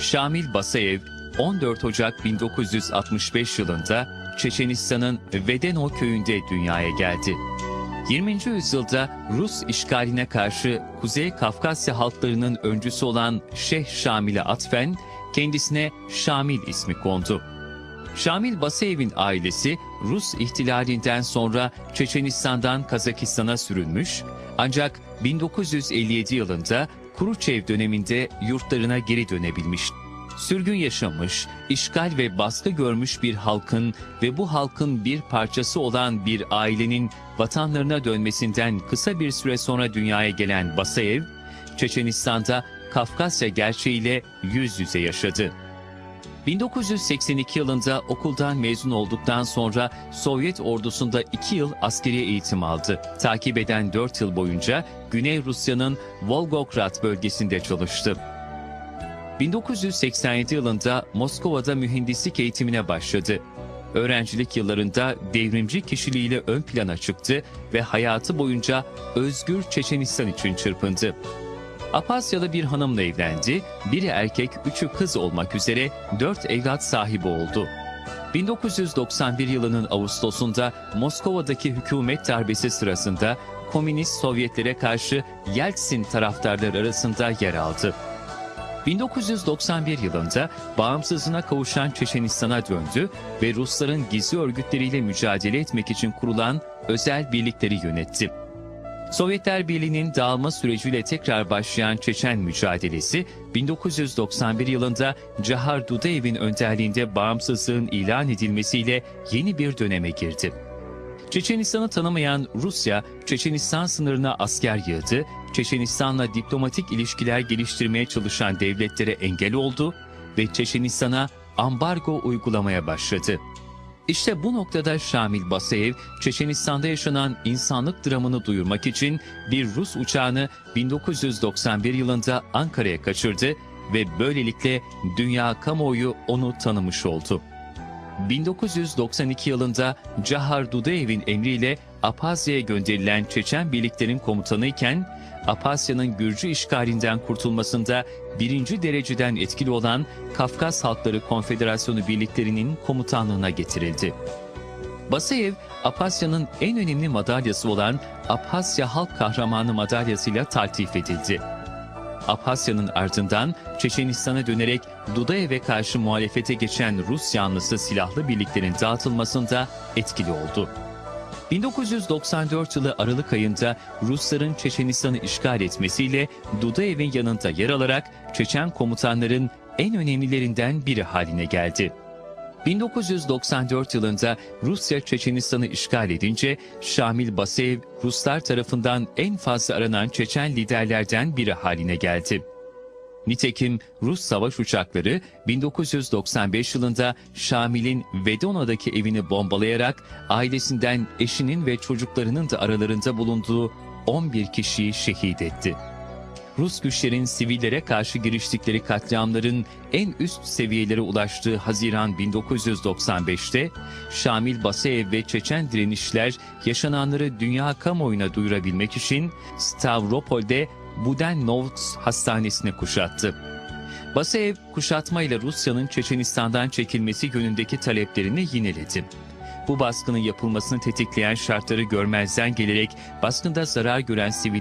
Şamil Basayev, 14 Ocak 1965 yılında Çeçenistan'ın Vedeno köyünde dünyaya geldi. 20. yüzyılda Rus işgaline karşı Kuzey Kafkasya halklarının öncüsü olan Şeyh Şamil'e atfen kendisine Şamil ismi kondu. Şamil Basayev'in ailesi Rus ihtilalinden sonra Çeçenistan'dan Kazakistan'a sürülmüş ancak 1957 yılında Kuruçev döneminde yurtlarına geri dönebilmiş. Sürgün yaşamış, işgal ve baskı görmüş bir halkın ve bu halkın bir parçası olan bir ailenin vatanlarına dönmesinden kısa bir süre sonra dünyaya gelen Basayev, Çeçenistan'da Kafkasya gerçeğiyle yüz yüze yaşadı. 1982 yılında okuldan mezun olduktan sonra Sovyet ordusunda 2 yıl askeri eğitim aldı. Takip eden 4 yıl boyunca Güney Rusya'nın Volgograd bölgesinde çalıştı. 1987 yılında Moskova'da mühendislik eğitimine başladı. Öğrencilik yıllarında devrimci kişiliğiyle ön plana çıktı ve hayatı boyunca özgür Çeçenistan için çırpındı. Apasyalı bir hanımla evlendi, biri erkek, üçü kız olmak üzere dört evlat sahibi oldu. 1991 yılının Ağustos'unda Moskova'daki hükümet darbesi sırasında Komünist Sovyetlere karşı Yeltsin taraftarları arasında yer aldı. 1991 yılında bağımsızlığına kavuşan Çeçenistan'a döndü ve Rusların gizli örgütleriyle mücadele etmek için kurulan özel birlikleri yönetti. Sovyetler Birliği'nin dağılma süreciyle tekrar başlayan Çeçen mücadelesi 1991 yılında Cahar Dudayev'in önderliğinde bağımsızlığın ilan edilmesiyle yeni bir döneme girdi. Çeçenistan'ı tanımayan Rusya, Çeçenistan sınırına asker yığdı, Çeçenistan'la diplomatik ilişkiler geliştirmeye çalışan devletlere engel oldu ve Çeçenistan'a ambargo uygulamaya başladı. İşte bu noktada Şamil Basayev, Çeçenistan'da yaşanan insanlık dramını duyurmak için bir Rus uçağını 1991 yılında Ankara'ya kaçırdı ve böylelikle dünya kamuoyu onu tanımış oldu. 1992 yılında Cahar Dudayev'in emriyle Apazya'ya gönderilen Çeçen birliklerin komutanıyken Apasya'nın Gürcü işgalinden kurtulmasında birinci dereceden etkili olan Kafkas Halkları Konfederasyonu birliklerinin komutanlığına getirildi. Basayev, Apasya'nın en önemli madalyası olan Apasya Halk Kahramanı madalyasıyla taltif edildi. Apasya'nın ardından Çeçenistan'a dönerek Dudayev'e karşı muhalefete geçen Rus yanlısı silahlı birliklerin dağıtılmasında etkili oldu. 1994 yılı Aralık ayında Rusların Çeçenistan'ı işgal etmesiyle Dudayev'in yanında yer alarak Çeçen komutanların en önemlilerinden biri haline geldi. 1994 yılında Rusya Çeçenistan'ı işgal edince Şamil Basayev Ruslar tarafından en fazla aranan Çeçen liderlerden biri haline geldi. Nitekim Rus savaş uçakları 1995 yılında Şamil'in Vedona'daki evini bombalayarak ailesinden eşinin ve çocuklarının da aralarında bulunduğu 11 kişiyi şehit etti. Rus güçlerin sivillere karşı giriştikleri katliamların en üst seviyelere ulaştığı Haziran 1995'te Şamil Basayev ve Çeçen direnişler yaşananları dünya kamuoyuna duyurabilmek için Stavropol'de Budennovsk hastanesini kuşattı. Basayev kuşatmayla Rusya'nın Çeçenistan'dan çekilmesi yönündeki taleplerini yineledi. Bu baskının yapılmasını tetikleyen şartları görmezden gelerek baskında zarar gören sivil